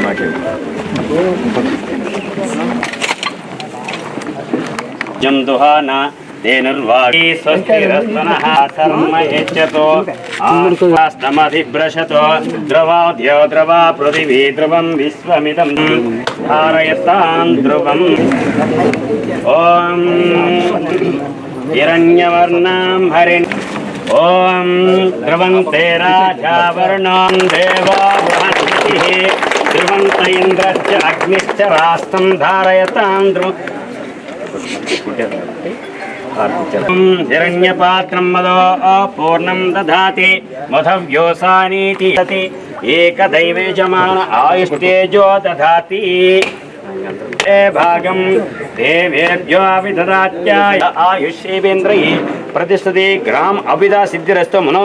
बना के जम दुहाना धेनुर्वागी यच्छतो द्रवाद्यो द्रवा पृथिवी ध्रुवं विश्वमिदं धारयतां ध्रुवम्। ॐ हिरण्यवर्णां ॐ ध्रुवं ते राजा देवा ధ్రువంత ఇంద్రశ్చ అగ్నిశ్చ రాష్ట్రం ధారయతాం ధ్రువం. హిరణ్యపాత్రం మదో పూర్ణం దాతి మధవ్యోసానీతి యతి ఏకదైవేజమాన ఆయుష్టేజో దాతి భాగం దేవేభ్యో విదదాత్యాయ ఆయుష్యేవేంద్రయే ప్రతిష్టతి గ్రామ అభిదా సిద్ధిరస్తో మనో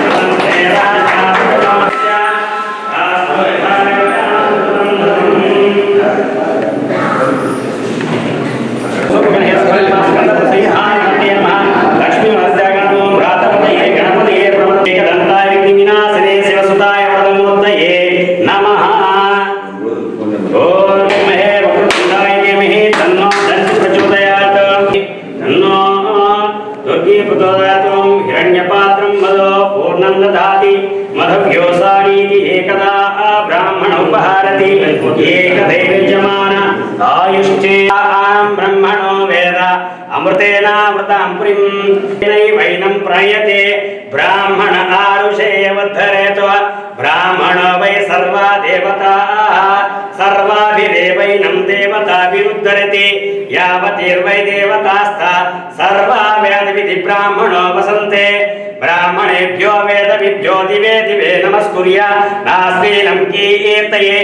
ఉపహారతి ఆయుష్చేయాం బ్రహ్మణో వేద అమృతేనామృతాం పురిం. వైనం ప్రయతే బ్రాహ్మణ ఆరుషేయవద్ధరేతో బ్రాహ్మణో వై సర్వా దేవతా సర్వాభిదేవైనం దేవతాభిరుద్ధరతి యావతిర్వై దేవతాస్తా సర్వా వేద విధి బ్రాహ్మణో వసంతే. బ్రాహ్మణేభ్యో వేద విభ్యో దివే దివే నమస్కుర్య నాస్మీనం కీర్తయే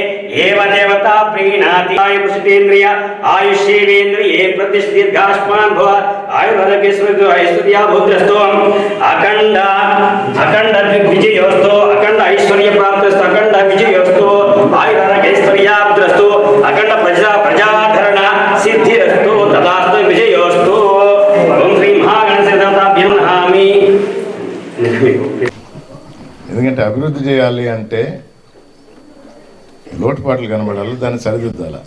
ఏవ దేవతా ప్రీణాతి ఆయుషితేంద్రియ ఆయుష్యేంద్రియే ప్రతిష్ఠీర్ఘాష్మాన్ భవ ఆయుర్వేదకేశ్వర ఐశ్వర్యా భూద్రస్తో అభివృద్ధి చేయాలి అంటే లోటుపాట్లు కనబడాలి దాన్ని సరిదిద్దాల?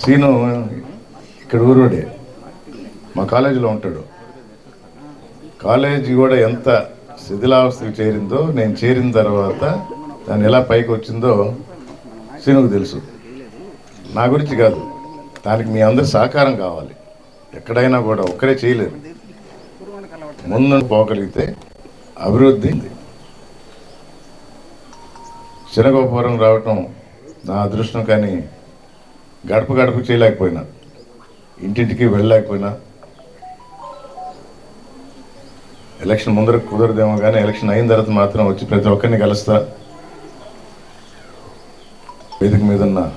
సీను ఇక్కడ ఊరోడే మా కాలేజీలో ఉంటాడు. కాలేజీ కూడా ఎంత శిథిలావస్థకు చేరిందో నేను చేరిన తర్వాత దాన్ని ఎలా పైకి వచ్చిందో సీనుకు తెలుసు. నా గురించి కాదు దానికి మీ అందరి సహకారం కావాలి. ఎక్కడైనా కూడా ఒక్కరే చేయలేరు. ముందు పోగలిగితే అభివృద్ధి శనగోపురం రావటం నా అదృష్టం కానీ గడప గడప చేయలేకపోయినా ఇంటింటికి వెళ్ళలేకపోయినా ఎలక్షన్ ముందర కుదరదేమో కానీ ఎలక్షన్ అయిన తర్వాత మాత్రం వచ్చి ప్రతి ఒక్కరిని కలుస్తా. వేదిక మీద ఉన్న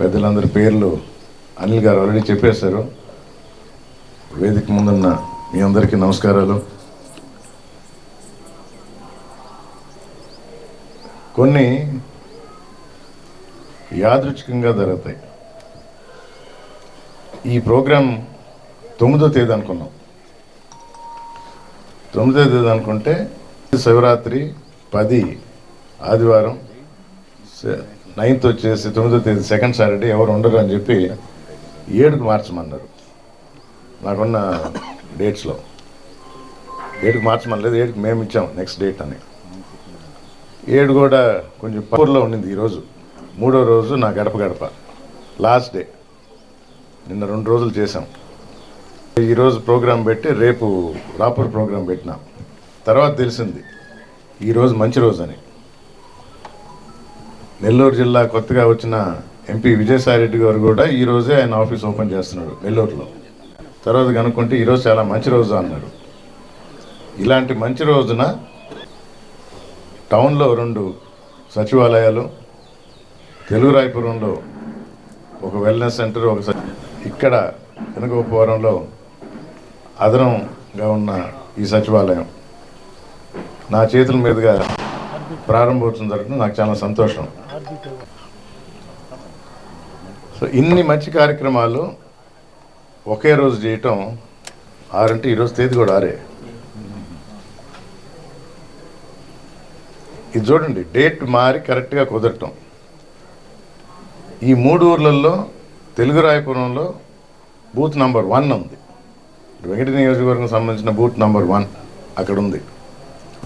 పెద్దలందరి పేర్లు అనిల్ గారు ఆల్రెడీ చెప్పేశారు. వేదిక ముందున్న మీ అందరికీ నమస్కారాలు. కొన్ని యాదృచ్ఛికంగా జరుగుతాయి. ఈ ప్రోగ్రాం తొమ్మిదో తేదీ అనుకున్నాం. తొమ్మిదో తేదీ అనుకుంటే శివరాత్రి పది ఆదివారం నైన్త్ వచ్చేసి తొమ్మిదో తేదీ సెకండ్ సాటర్డే ఎవరు ఉండరు అని చెప్పి ఏడుకు మార్చమన్నారు. నాకున్న డేట్స్లో. ఏడుకు మార్చమనలేదు ఏడుకు మేము ఇచ్చాము నెక్స్ట్ డేట్ అని. ఏడు కూడా కొంచెం పవర్లో ఉండింది ఈరోజు. మూడో రోజు నా గడప గడప. లాస్ట్ డే నిన్న రెండు రోజులు చేసాం ఈరోజు ప్రోగ్రాం పెట్టి రేపు రాపూర్ ప్రోగ్రాం పెట్టినాం. తర్వాత తెలిసింది ఈరోజు మంచి రోజు అని నెల్లూరు జిల్లా కొత్తగా వచ్చిన ఎంపీ విజయసాయిరెడ్డి గారు కూడా ఈరోజే ఆయన ఆఫీస్ ఓపెన్ చేస్తున్నాడు నెల్లూరులో. తర్వాత కనుక్కుంటే ఈరోజు చాలా మంచి రోజు అన్నాడు. ఇలాంటి మంచి రోజున టౌన్లో రెండు సచివాలయాలు తెలుగు రాయపురంలో ఒక వెల్నెస్ సెంటర్ ఒక స- ఇక్కడ వెనుగోపవరంలో అదనంగా ఉన్న ఈ సచివాలయం. నా చేతుల మీదుగా ప్రారంభోత్సవం జరగడం నాకు చాలా సంతోషం. సో ఇన్ని మంచి కార్యక్రమాలు ఒకే రోజు చేయటం ఆరంటే ఈరోజు తేదీ కూడా ఆరే. ఇది చూడండి డేట్ మారి కరెక్ట్గా కుదరటం. ఈ మూడు ఊర్లలో తెలుగు రాయపురంలో బూత్ నంబర్ వన్ ఉంది. వెంకట నియోజకవర్గం సంబంధించిన బూత్ నంబర్ వన్ అక్కడ ఉంది.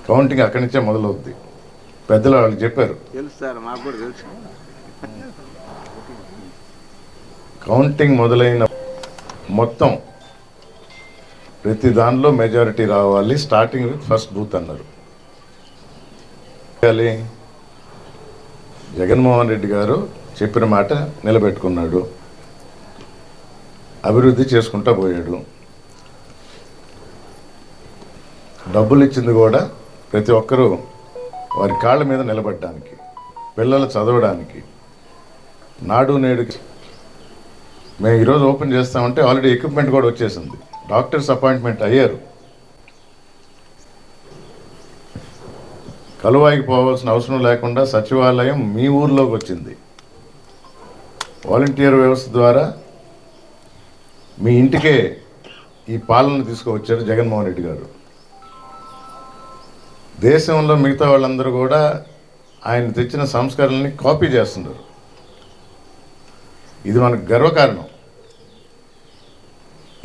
కౌంటింగ్ అక్కడి నుంచే మొదలవుద్ది. పెద్దలు వాళ్ళు చెప్పారు. కౌంటింగ్ మొదలైన మొత్తం ప్రతి దానిలో మెజారిటీ రావాలి స్టార్టింగ్ విత్ ఫస్ట్ బూత్ అన్నారు. చేయాలి? జగన్మోహన్ రెడ్డి గారు చెప్పిన మాట నిలబెట్టుకున్నాడు. అభివృద్ధి చేసుకుంటా పోయాడు. డబ్బులు ఇచ్చింది కూడా ప్రతి ఒక్కరూ వారి కాళ్ళ మీద నిలబడడానికి పిల్లలు చదవడానికి నాడు నేడుకి మేము ఈరోజు ఓపెన్ చేస్తామంటే ఆల్రెడీ ఎక్విప్మెంట్ కూడా వచ్చేసింది. డాక్టర్స్ అపాయింట్మెంట్ అయ్యారు. కలువాయికి పోవాల్సిన అవసరం లేకుండా సచివాలయం మీ ఊర్లోకి వచ్చింది. వాలంటీర్ వ్యవస్థ ద్వారా మీ ఇంటికే ఈ పాలన తీసుకువచ్చారు జగన్మోహన్ రెడ్డి గారు. దేశంలో మిగతా వాళ్ళందరూ కూడా ఆయన తెచ్చిన సంస్కరణని కాపీ చేస్తున్నారు. ఇది మనకు గర్వకారణం.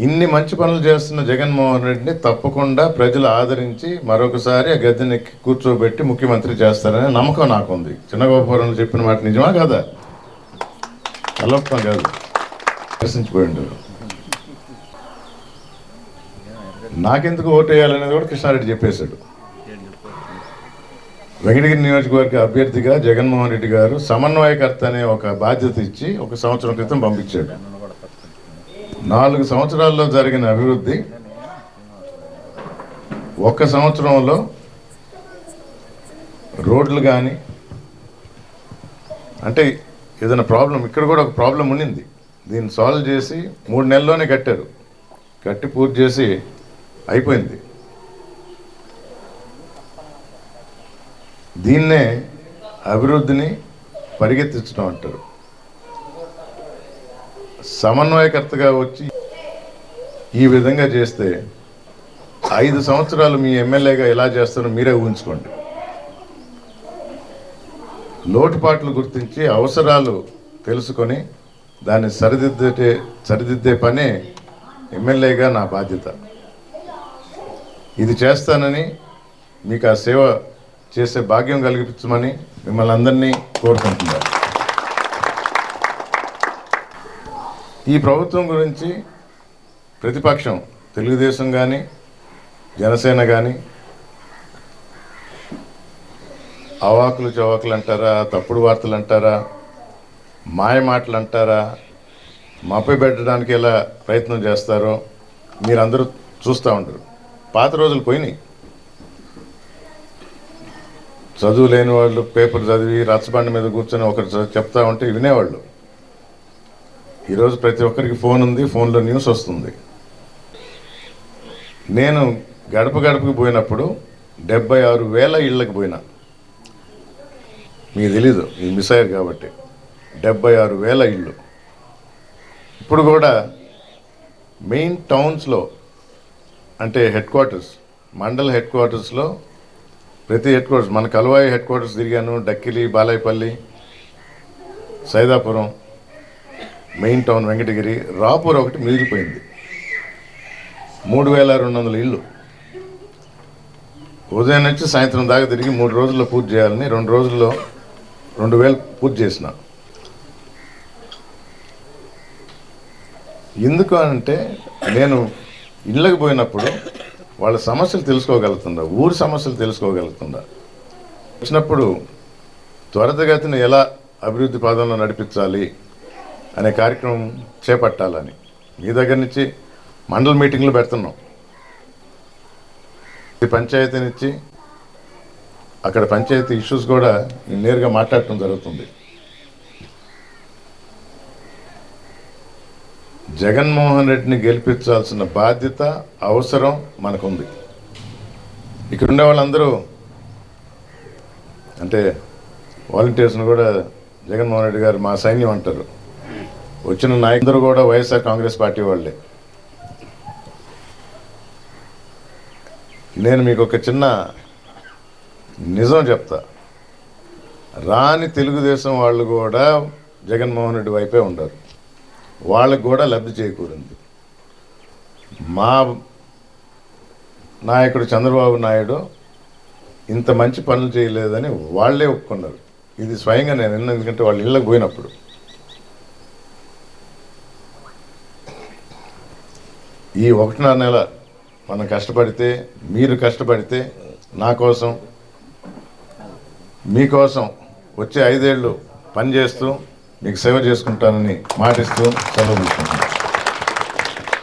ఇన్ని మంచి పనులు చేస్తున్న జగన్మోహన్ రెడ్డిని తప్పకుండా ప్రజలు ఆదరించి మరొకసారి ఆ గద్దెనెక్కి కూర్చోబెట్టి ముఖ్యమంత్రి చేస్తారనే నమ్మకం నాకుంది. చిన్నగోపురంలో చెప్పిన మాట నిజమా కాదా? కలపం కాదు ప్రశ్నించిపోయిండు. నాకెందుకు ఓటు వేయాలనేది కూడా కృష్ణారెడ్డి చెప్పేశాడు. వెంకటగిరి నియోజకవర్గ అభ్యర్థిగా జగన్మోహన్ రెడ్డి గారు సమన్వయకర్త అనే ఒక బాధ్యత ఇచ్చి ఒక సంవత్సరం క్రితం పంపించాడు. నాలుగు సంవత్సరాల్లో జరిగిన అభివృద్ధి ఒక్క సంవత్సరంలో రోడ్లు కానీ అంటే ఏదైనా ప్రాబ్లం ఇక్కడ కూడా ఒక ప్రాబ్లం ఉండింది దీన్ని సాల్వ్ చేసి మూడు నెలల్లోనే కట్టారు. కట్టి పూర్తి చేసి అయిపోయింది. దీన్నే అభివృద్ధిని పరిగెత్తించడం అంటారు. సమన్వయకర్తగా వచ్చి ఈ విధంగా చేస్తే ఐదు సంవత్సరాలు మీ ఎమ్మెల్యేగా ఎలా చేస్తారో మీరే ఊహించుకోండి. లోటుపాట్లు గుర్తించి అవసరాలు తెలుసుకొని దాన్ని సరిదిద్దే సరిదిద్దే పనే ఎమ్మెల్యేగా నా బాధ్యత. ఇది చేస్తానని మీకు ఆ సేవ చేసే భాగ్యం కలిగించమని మిమ్మల్ని అందరినీ కోరుకుంటున్నాను. ఈ ప్రభుత్వం గురించి ప్రతిపక్షం తెలుగుదేశం కానీ జనసేన కానీ అవాకులు చవాకులు అంటారా తప్పుడు వార్తలు అంటారా మాయ మాటలు అంటారా మప్పి పెట్టడానికి ఎలా ప్రయత్నం చేస్తారో మీరందరూ చూస్తూ ఉంటారు పాత రోజులు పోయినాయి. చదువు లేని వాళ్ళు పేపర్ చదివి రచ్చబండ మీద కూర్చొని ఒకరు చెప్తా ఉంటే వినేవాళ్ళు. ఈరోజు ప్రతి ఒక్కరికి ఫోన్ ఉంది ఫోన్లో న్యూస్ వస్తుంది. నేను గడప గడపకి పోయినప్పుడు డెబ్బై ఆరు వేల ఇళ్ళకి పోయినా. మీకు తెలీదు ఇది మిస్ అయ్యారు కాబట్టి. డెబ్బై ఆరు వేల ఇళ్ళు. ఇప్పుడు కూడా మెయిన్ టౌన్స్లో అంటే హెడ్ క్వార్టర్స్ మండల హెడ్ క్వార్టర్స్లో ప్రతి హెడ్ క్వార్టర్స్ మన కలువాయి హెడ్ క్వార్టర్స్ తిరిగాను డక్కిలి బాలాయపల్లి సైదాపురం మెయిన్ టౌన్ వెంకటగిరి రాపూర్ ఒకటి మిగిలిపోయింది. మూడు వేల రెండు వందల ఇళ్ళు. ఉదయం నుంచి సాయంత్రం దాకా తిరిగి మూడు రోజుల్లో పూర్తి చేయాలని రెండు రోజుల్లో రెండు వేలు పూర్తి చేసిన. ఎందుకు అంటే నేను ఇళ్ళకి పోయినప్పుడు వాళ్ళ సమస్యలు తెలుసుకోగలుగుతుందా ఊరి సమస్యలు తెలుసుకోగలుగుతుందా వచ్చినప్పుడు త్వరితగతిన ఎలా అభివృద్ధి పాదంలో నడిపించాలి అనే కార్యక్రమం చేపట్టాలని. మీ దగ్గర నుంచి మండల మీటింగ్లు పెడుతున్నాం. ఈ పంచాయతీనిచ్చి అక్కడ పంచాయతీ ఇష్యూస్ కూడా నేరుగా మాట్లాడటం జరుగుతుంది. జగన్మోహన్ రెడ్డిని గెలిపించాల్సిన బాధ్యత అవసరం మనకుంది. ఇక్కడ ఉండే వాళ్ళందరూ అంటే వాలంటీర్స్ని కూడా జగన్మోహన్ రెడ్డి గారు మా సైన్యం అంటారు. వచ్చిన నాయకులు కూడా వైఎస్ఆర్ కాంగ్రెస్ పార్టీ వాళ్ళే. నేను మీకు ఒక చిన్న నిజం చెప్తా. రాని తెలుగుదేశం వాళ్ళు కూడా జగన్మోహన్ రెడ్డి వైపే ఉండరు. వాళ్ళకు కూడా లబ్ధి చేకూరింది. మా నాయకుడు చంద్రబాబు నాయుడు ఇంత మంచి పనులు చేయలేదని వాళ్ళే ఒప్పుకున్నారు. ఇది స్వయంగా నేను ఎందుకంటే వాళ్ళ ఇళ్ళకి పోయినప్పుడు. ఈ ఒకటిన్నర నెల మనం కష్టపడితే మీరు కష్టపడితే నా కోసం మీకోసం వచ్చే ఐదేళ్ళు పనిచేస్తూ మీకు సేవ చేసుకుంటానని మాటిస్తూ సెలవు